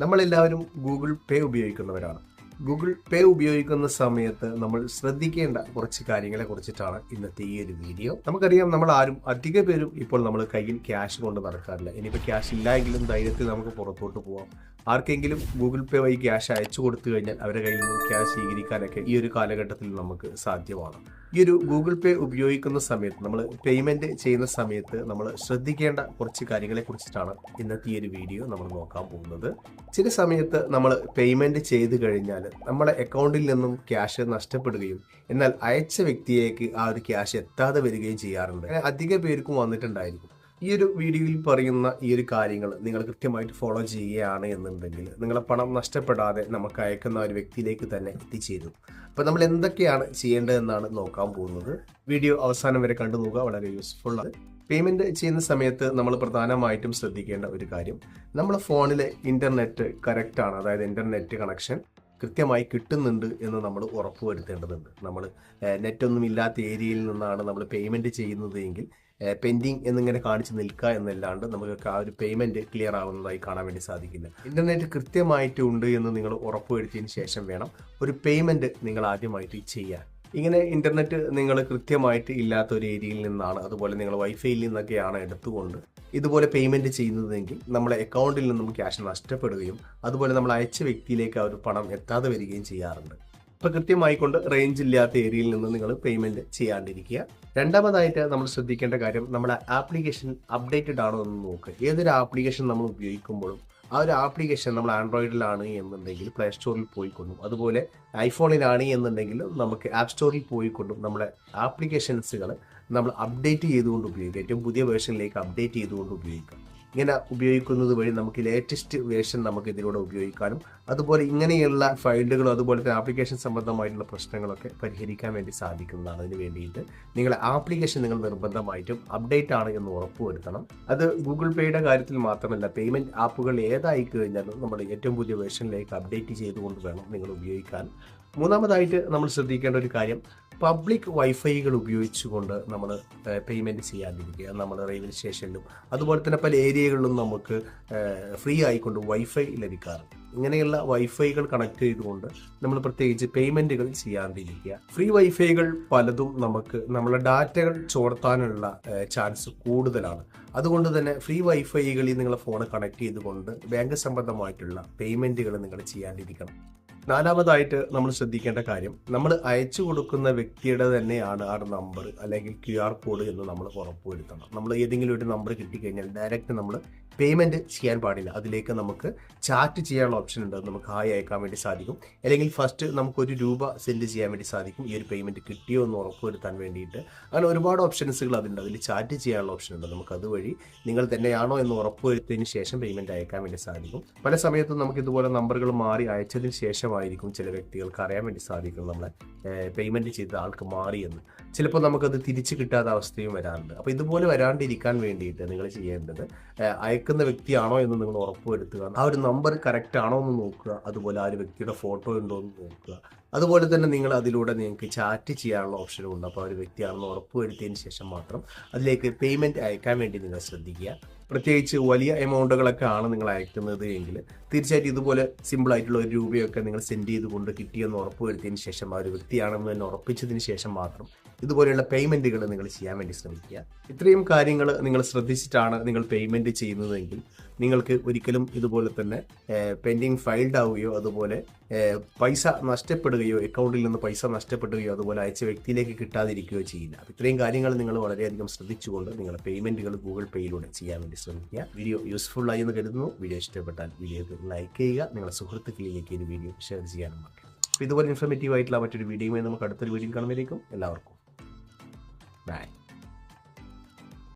നമ്മളെല്ലാവരും ഗൂഗിൾ പേ ഉപയോഗിക്കുന്നവരാണ്. ഗൂഗിൾ പേ ഉപയോഗിക്കുന്ന സമയത്ത് നമ്മൾ ശ്രദ്ധിക്കേണ്ട കുറച്ച് കാര്യങ്ങളെ കുറിച്ചിട്ടാണ് ഇന്നത്തെ ഈ ഒരു വീഡിയോ. നമുക്കറിയാം നമ്മൾ ആരും അധിക പേരും ഇപ്പോൾ നമ്മൾ കയ്യിൽ ക്യാഷ് കൊണ്ട് നടക്കാറില്ല. ഇനിയിപ്പോൾ ക്യാഷ് ഇല്ലായെങ്കിലും ധൈര്യത്തിൽ നമുക്ക് പുറത്തോട്ട് പോവാം. ആർക്കെങ്കിലും ഗൂഗിൾ പേ വഴി ക്യാഷ് അയച്ചു കൊടുത്തു കഴിഞ്ഞാൽ അവരുടെ കയ്യിൽ നിന്ന് ക്യാഷ് സ്വീകരിക്കാനൊക്കെ ഈ ഒരു കാലഘട്ടത്തിൽ നമുക്ക് സാധ്യമാണ്. ഈ ഒരു ഗൂഗിൾ പേ ഉപയോഗിക്കുന്ന സമയത്ത് നമ്മൾ പേയ്മെന്റ് ചെയ്യുന്ന സമയത്ത് നമ്മൾ ശ്രദ്ധിക്കേണ്ട കുറച്ച് കാര്യങ്ങളെ കുറിച്ചിട്ടാണ് ഇന്നത്തെ ഈ ഒരു വീഡിയോ നമ്മൾ നോക്കാൻ പോകുന്നത്. ചില സമയത്ത് നമ്മൾ പേയ്മെന്റ് ചെയ്ത് കഴിഞ്ഞാൽ നമ്മുടെ അക്കൗണ്ടിൽ നിന്നും ക്യാഷ് നഷ്ടപ്പെടുകയും എന്നാൽ അയച്ച വ്യക്തിയേക്ക് ആ ഒരു ക്യാഷ് എത്താതെ വരികയും ചെയ്യാറുണ്ട്. അധിക പേർക്കും വന്നിട്ടുണ്ടായിരിക്കും. ഈ ഒരു വീഡിയോയിൽ പറയുന്ന ഈ ഒരു കാര്യങ്ങൾ നിങ്ങൾ കൃത്യമായിട്ട് ഫോളോ ചെയ്യുകയാണ് എന്നുണ്ടെങ്കിൽ നിങ്ങളെ പണം നഷ്ടപ്പെടാതെ നമുക്ക് അയക്കുന്ന ഒരു വ്യക്തിയിലേക്ക് തന്നെ എത്തിച്ചേരും. അപ്പോൾ നമ്മൾ എന്തൊക്കെയാണ് ചെയ്യേണ്ടതെന്നാണ് നോക്കാൻ പോകുന്നത്. വീഡിയോ അവസാനം വരെ കണ്ടു നോക്കുക വളരെ യൂസ്ഫുൾ ആണ്. പേയ്മെന്റ് ചെയ്യുന്ന സമയത്ത് നമ്മൾ പ്രധാനമായിട്ടും ശ്രദ്ധിക്കേണ്ട ഒരു കാര്യം നമ്മുടെ ഫോണിലെ ഇന്റർനെറ്റ് കറക്റ്റ് ആണ് അതായത് ഇന്റർനെറ്റ് കണക്ഷൻ കൃത്യമായി കിട്ടുന്നുണ്ട് എന്ന് നമ്മൾ ഉറപ്പുവരുത്തേണ്ടതുണ്ട്. നമ്മൾ നെറ്റൊന്നും ഇല്ലാത്ത ഏരിയയിൽ നിന്നാണ് നമ്മൾ പേയ്മെന്റ് ചെയ്യുന്നത് പെൻഡിങ് എന്നിങ്ങനെ കാണിച്ച് നിൽക്കുക എന്നല്ലാണ്ട് നമുക്ക് ആ ഒരു പേയ്മെന്റ് ക്ലിയർ ആവുന്നതായി കാണാൻ വേണ്ടി സാധിക്കില്ല. ഇന്റർനെറ്റ് കൃത്യമായിട്ട് ഉണ്ട് എന്ന് നിങ്ങൾ ഉറപ്പുവരുത്തിയതിന് ശേഷം വേണം ഒരു പേയ്മെന്റ് നിങ്ങൾ ആദ്യമായിട്ട് ചെയ്യാൻ. ഇങ്ങനെ ഇന്റർനെറ്റ് നിങ്ങൾ കൃത്യമായിട്ട് ഇല്ലാത്ത ഒരു ഏരിയയിൽ നിന്നാണ് അതുപോലെ നിങ്ങൾ വൈഫൈയിൽ നിന്നൊക്കെയാണ് എടുത്തുകൊണ്ട് ഇതുപോലെ പേയ്മെന്റ് ചെയ്യുന്നതെങ്കിൽ നമ്മുടെ അക്കൗണ്ടിൽ നിന്നും ക്യാഷ് നഷ്ടപ്പെടുകയും അതുപോലെ നമ്മൾ അയച്ച വ്യക്തിയിലേക്ക് ആ ഒരു പണം എത്താതെ വരികയും ചെയ്യാറുണ്ട്. ഇപ്പൊ കൃത്യമായിക്കൊണ്ട് റേഞ്ച് ഇല്ലാത്ത ഏരിയയിൽ നിന്ന് നിങ്ങൾ പേയ്മെന്റ് ചെയ്യാണ്ടിരിക്കുക. രണ്ടാമതായിട്ട് നമ്മൾ ശ്രദ്ധിക്കേണ്ട കാര്യം നമ്മുടെ ആപ്ലിക്കേഷൻ അപ്ഡേറ്റഡ് ആണോ എന്ന് നോക്കുക ഏതൊരു ആപ്ലിക്കേഷൻ നമ്മൾ ഉപയോഗിക്കുമ്പോഴും ആ ഒരു ആപ്ലിക്കേഷൻ നമ്മൾ ആൻഡ്രോയിഡിലാണ് എന്നുണ്ടെങ്കിൽ പ്ലേ സ്റ്റോറിൽ പോയിക്കൊണ്ടും അതുപോലെ ഐഫോണിലാണ് എന്നുണ്ടെങ്കിൽ നമുക്ക് ആപ്പ് സ്റ്റോറിൽ പോയിക്കൊണ്ടും നമ്മുടെ ആപ്ലിക്കേഷൻസുകൾ നമ്മൾ അപ്ഡേറ്റ് ചെയ്തുകൊണ്ട് ഉപയോഗിക്കുക. ഏറ്റവും പുതിയ വേർഷനിലേക്ക് അപ്ഡേറ്റ് ചെയ്തുകൊണ്ട് ഉപയോഗിക്കുക. ഇങ്ങനെ ഉപയോഗിക്കുന്നത് വഴി നമുക്ക് ലേറ്റസ്റ്റ് വേർഷൻ നമുക്ക് ഇതിലൂടെ ഉപയോഗിക്കാനും അതുപോലെ ഇങ്ങനെയുള്ള ഫയലുകളും അതുപോലെ തന്നെ ആപ്ലിക്കേഷൻ സംബന്ധമായിട്ടുള്ള പ്രശ്നങ്ങളൊക്കെ പരിഹരിക്കാൻ വേണ്ടി സാധിക്കുന്നതാണ് അതിന് വേണ്ടിയിട്ട്. നിങ്ങളെ ആപ്ലിക്കേഷൻ നിങ്ങൾ നിർബന്ധമായിട്ടും അപ്ഡേറ്റ് ആണ് എന്ന് ഉറപ്പുവരുത്തണം. അത് ഗൂഗിൾ പേയുടെ കാര്യത്തിൽ മാത്രമല്ല പേയ്മെന്റ് ആപ്പുകൾ ഏതായി കഴിഞ്ഞാലും നമ്മൾ ഏറ്റവും പുതിയ വേർഷനിലേക്ക് അപ്ഡേറ്റ് ചെയ്തുകൊണ്ട് വേണം നിങ്ങൾ ഉപയോഗിക്കാൻ. മൂന്നാമതായിട്ട് നമ്മൾ ശ്രദ്ധിക്കേണ്ട ഒരു കാര്യം പബ്ലിക് വൈഫൈകൾ ഉപയോഗിച്ചുകൊണ്ട് നമ്മൾ പേയ്മെന്റ് ചെയ്യാതിരിക്കുക. നമ്മൾ റെയിൽവേ സ്റ്റേഷനിലും അതുപോലെ തന്നെ പല ഏരിയകളിലും നമുക്ക് ഫ്രീ ആയിക്കൊണ്ട് വൈഫൈ ലഭിക്കാറുണ്ട്. ഇങ്ങനെയുള്ള വൈഫൈകൾ കണക്ട് ചെയ്തുകൊണ്ട് നമ്മൾ പ്രത്യേകിച്ച് പേയ്മെന്റുകൾ ചെയ്യാണ്ടിരിക്കുക ഫ്രീ വൈഫൈകൾ പലതും നമുക്ക് നമ്മളെ ഡാറ്റകൾ ചോർത്താനുള്ള ചാൻസ് കൂടുതലാണ്. അതുകൊണ്ട് തന്നെ ഫ്രീ വൈഫൈകളിൽ നിങ്ങളെ ഫോൺ കണക്ട് ചെയ്തുകൊണ്ട് ബാങ്ക് സംബന്ധമായിട്ടുള്ള പേയ്മെന്റുകൾ നിങ്ങൾ ചെയ്യാണ്ടിരിക്കണം നാലാമതായിട്ട് നമ്മൾ ശ്രദ്ധിക്കേണ്ട കാര്യം നമ്മൾ അയച്ചു കൊടുക്കുന്ന വ്യക്തിയുടെ തന്നെയാണ് ആ നമ്പർ അല്ലെങ്കിൽ ക്യു ആർ കോഡ് എന്ന് നമ്മൾ ഉറപ്പുവരുത്തണം. നമ്മൾ ഏതെങ്കിലും ഒരു നമ്പർ കിട്ടിക്കഴിഞ്ഞാൽ ഡയറക്റ്റ് നമ്മൾ പേയ്മെന്റ് ചെയ്യാൻ പാടില്ല. അതിലേക്ക് നമുക്ക് ചാറ്റ് ചെയ്യാനുള്ള ഓപ്ഷൻ ഉണ്ട്. നമുക്ക് ഹായ് അയക്കാൻ വേണ്ടി സാധിക്കും. അല്ലെങ്കിൽ ഫസ്റ്റ് നമുക്ക് ഒരു രൂപ സെൻഡ് ചെയ്യാൻ വേണ്ടി സാധിക്കും. ഈ ഒരു പേയ്മെന്റ് കിട്ടിയോ എന്ന് ഉറപ്പുവരുത്താൻ വേണ്ടിയിട്ട്. അങ്ങനെ ഒരുപാട് ഓപ്ഷൻസുകൾ അതിലുണ്ട്. അതിൽ ചാറ്റ് ചെയ്യാനുള്ള ഓപ്ഷൻ ഉണ്ട്. നമുക്ക് അതുവഴി നിങ്ങൾ തന്നെയാണോ എന്ന് ഉറപ്പുവരുത്തിയതിന് ശേഷം പേയ്മെന്റ് അയക്കാൻ വേണ്ടി സാധിക്കും. പല സമയത്തും നമുക്ക് ഇതുപോലെ നമ്പറുകൾ മാറി അയച്ചതിന് ശേഷമായിരിക്കും ചില വ്യക്തികൾക്ക് അറിയാൻ വേണ്ടി സാധിക്കും നമ്മളെ പേയ്മെന്റ് ചെയ്ത ആൾക്ക് മാറിയെന്ന് ചിലപ്പോൾ നമുക്കത് തിരിച്ച് കിട്ടാത്ത അവസ്ഥയും വരാറുണ്ട്. അപ്പോൾ ഇതുപോലെ വരാണ്ടിരിക്കാൻ വേണ്ടിയിട്ട് നിങ്ങൾ ചെയ്യേണ്ടത് അയക്കുന്ന വ്യക്തിയാണോ എന്ന് നിങ്ങൾ ഉറപ്പുവരുത്തുക. ആ ഒരു നമ്പർ കറക്റ്റ് ആണോ എന്ന് നോക്കുക. അതുപോലെ ആ ഒരു വ്യക്തിയുടെ ഫോട്ടോ ഉണ്ടോ എന്ന് നോക്കുക. അതുപോലെ തന്നെ നിങ്ങൾ അതിലൂടെ നിങ്ങൾക്ക് ചാറ്റ് ചെയ്യാനുള്ള ഓപ്ഷനും ഉണ്ട്. അപ്പോൾ ഒരു വ്യക്തിയാണെന്ന് ഉറപ്പുവരുത്തിയതിന് ശേഷം മാത്രം അതിലേക്ക് പേയ്മെന്റ് അയക്കാൻ വേണ്ടി നിങ്ങൾ ശ്രദ്ധിക്കുക. പ്രത്യേകിച്ച് വലിയ എമൗണ്ടുകളൊക്കെ ആണ് നിങ്ങൾ അയക്കുന്നത് എങ്കിൽ തീർച്ചയായിട്ടും ഇതുപോലെ സിമ്പിൾ ആയിട്ടുള്ള ഒരു രൂപയൊക്കെ നിങ്ങൾ സെൻഡ് ചെയ്തുകൊണ്ട് കിട്ടിയെന്ന് ഉറപ്പുവരുത്തിയതിന് ശേഷം ആ ഒരു വ്യക്തിയാണെന്ന് തന്നെ ഉറപ്പിച്ചതിന് ശേഷം മാത്രം ഇതുപോലെയുള്ള പേയ്മെന്റുകൾ നിങ്ങൾ ചെയ്യാൻ വേണ്ടി ശ്രമിക്കുക. ഇത്രയും കാര്യങ്ങൾ നിങ്ങൾ ശ്രദ്ധിച്ചിട്ടാണ് നിങ്ങൾ പേയ്മെന്റ് ചെയ്യുന്നതെങ്കിൽ നിങ്ങൾക്ക് ഒരിക്കലും ഇതുപോലെ തന്നെ പെൻഡിങ് ഫൈൽഡ് ആവുകയോ അതുപോലെ പൈസ നഷ്ടപ്പെടുകയോ അക്കൗണ്ടിൽ നിന്ന് പൈസ നഷ്ടപ്പെടുകയോ അതുപോലെ അയച്ച വ്യക്തിയിലേക്ക് കിട്ടാതിരിക്കുകയോ ചെയ്യില്ല. അപ്പോൾ ഇത്രയും കാര്യങ്ങൾ നിങ്ങൾ വളരെയധികം ശ്രദ്ധിച്ചുകൊണ്ട് നിങ്ങളുടെ പേയ്മെന്റുകൾ ഗൂഗിൾ പേയിലൂടെ ചെയ്യാൻ വേണ്ടി ശ്രമിക്കുക. വീഡിയോ യൂസ്ഫുൾ ആയി എന്ന് കരുതുന്നു. വീഡിയോ ഇഷ്ടപ്പെട്ടാൽ വീഡിയോ ലൈക്ക് ചെയ്യുക. നിങ്ങളുടെ സുഹൃത്തുക്കളിലേക്ക് ഈ വീഡിയോ ഷെയർ ചെയ്യാനും മറക്കുക അപ്പോൾ ഇതുപോലെ ഇൻഫർമേറ്റീവ് ആയിട്ടുള്ള മറ്റൊരു വീഡിയോയുമായി നമുക്ക് അടുത്തൊരു വീഡിയോ കാണുമ്പോഴേക്കും എല്ലാവർക്കും